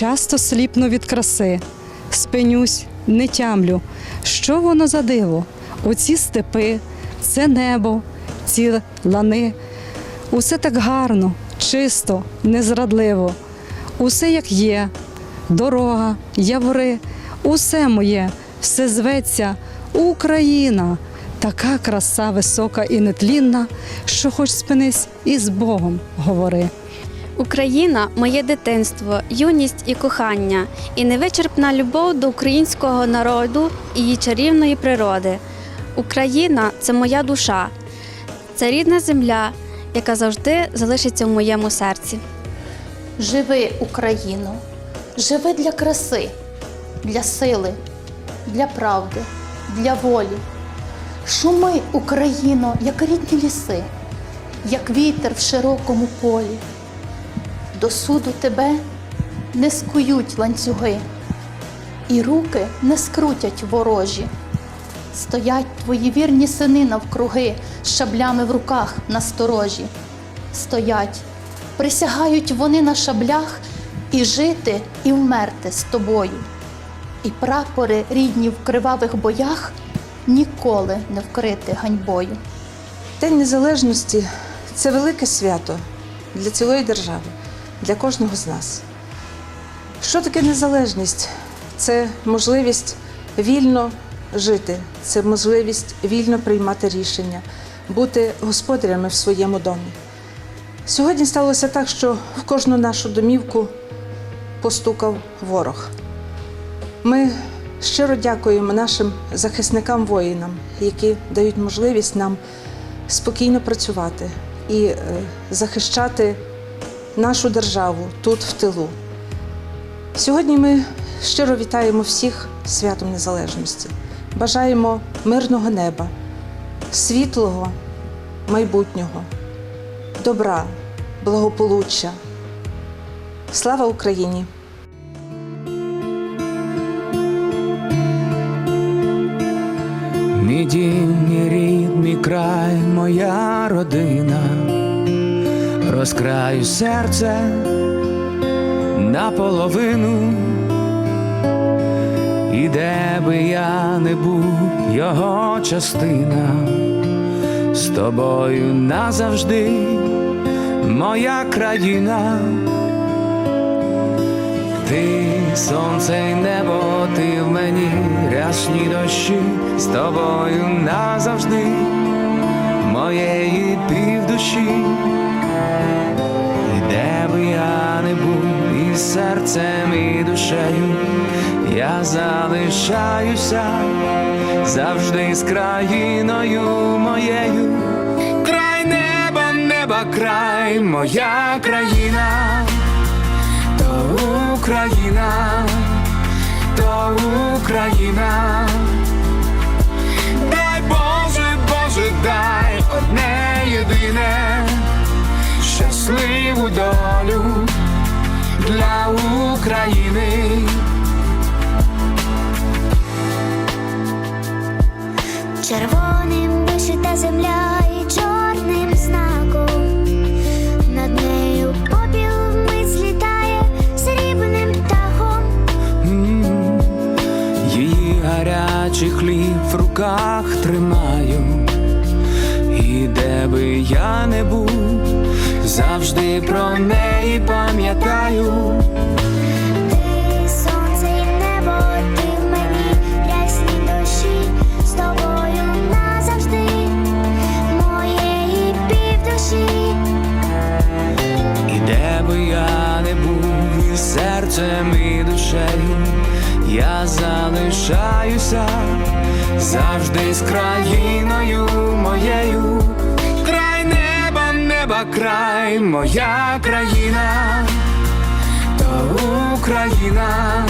Часто сліпну від краси, спинюсь, не тямлю. Що воно за диво? Оці степи, це небо, ці лани. Усе так гарно, чисто, незрадливо. Усе як є, дорога, явори, усе моє, все зветься Україна. Така краса висока і нетлінна, що хоч спинись і з Богом говори. Україна моє дитинство, юність і кохання, і невичерпна любов до українського народу і її чарівної природи. Україна це моя душа, це рідна земля, яка завжди залишиться в моєму серці. Живи, Україно, живи для краси, для сили, для правди, для волі. Шуми, Україно, як рідні ліси, як вітер в широкому полі. До суду тебе не скують ланцюги, і руки не скрутять ворожі. Стоять твої вірні сини навкруги, з шаблями в руках насторожі. Стоять, присягають вони на шаблях і жити, і вмерти з тобою. І прапори рідні в кривавих боях ніколи не вкрити ганьбою. День Незалежності це велике свято для цілої держави, для кожного з нас. Що таке незалежність? Це можливість вільно жити, це можливість вільно приймати рішення, бути господарями в своєму домі. Сьогодні сталося так, що в кожну нашу домівку постукав ворог. Ми щиро дякуємо нашим захисникам-воїнам, які дають можливість нам спокійно працювати і е, захищати нашу державу тут, в тилу. Сьогодні ми щиро вітаємо всіх святом Незалежності. Бажаємо мирного неба, світлого майбутнього, добра, благополуччя. Слава Україні! Мій дім, мій рід, мій край, моя родина, розкраю серце наполовину, і де би я не був, його частина, з тобою назавжди, моя країна. Ти сонце й небо, ти в мені рясні дощі з тобою назавжди, моєї півдуші, залишаюся завжди з країною моєю. Край неба, неба, край, моя країна то Україна, то Україна, дай Боже, Боже, дай одне єдине, щасливу долю для України. Червоним вишита земля і чорним знаком. Над нею попіл вмить злітає срібним птахом. Її гарячий хліб в руках тримаю, і де би я не був, завжди про неї пам'ятаю. Серцем, і душею, я залишаюся завжди з країною моєю. Край неба, неба, край, моя країна, то Україна,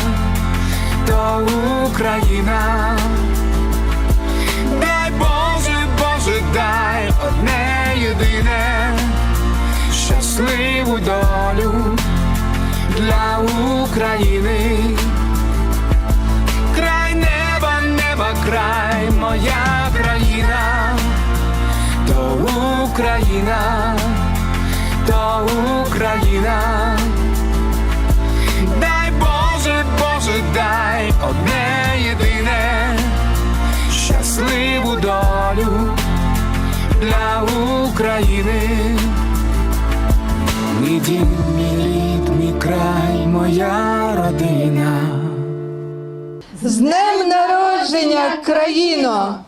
то Україна. Дай Боже, Боже, дай одне єдине щасливу долю для України, край неба, неба, край, моя країна, то Україна, то Україна, дай Боже, Боже, дай одне єдине, щасливу долю для України. Мій дім, край, моя родина. З днем народження, країно!